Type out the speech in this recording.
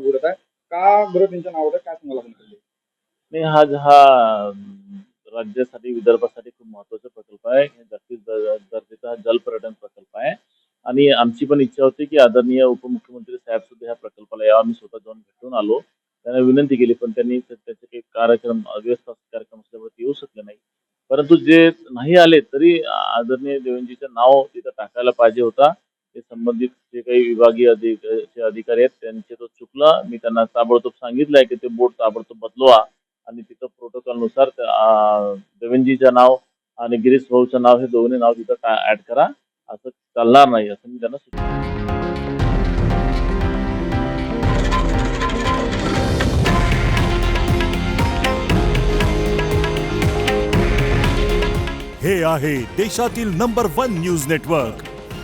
विरोध आहे. का बरं त्यांच्या नावावर आहे? काय सांगायला नाही हा हा राज्यासाठी विदर्भासाठी खूप महत्त्वाचा प्रकल्प आहे. जास्तीत दर्जेचा दर्जाचा हा जलपर्यटन प्रकल्प आहे. आणि आमची पण इच्छा होती की आदरणीय उपमुख्यमंत्री साहेब सुद्धा ह्या प्रकल्पाला यावं. आम्ही स्वतः जाऊन भेटून आलो. त्यांना विनंती केली पण त्यांनी त्याचे काही कार्यक्रम व्यस्त कार्यक्रम असल्यामुळे ते येऊ शकले नाही. परंतु जे नाही आले तरी आदरणीय देवेंजीचं नाव तिथं टाकायला पाहिजे होता. ते संबंधित जे काही विभागीय अधिक जे अधिकारी आहेत त्यांचे तो चुकला. मी त्यांना ताबडतोब सांगितलंय की ते बोर्ड ताबडतोब बदलवा आणि तिथं प्रोटोकॉलनुसार त्या, देवेंजीचं नाव आणि गिरीश भाऊचं नाव हे दोन्ही नाव तिथं ऍड करा. असं चालणार नाही असं मी त्यांना सुचवलं. हे आहे देशातील नंबर वन न्यूज नेटवर्क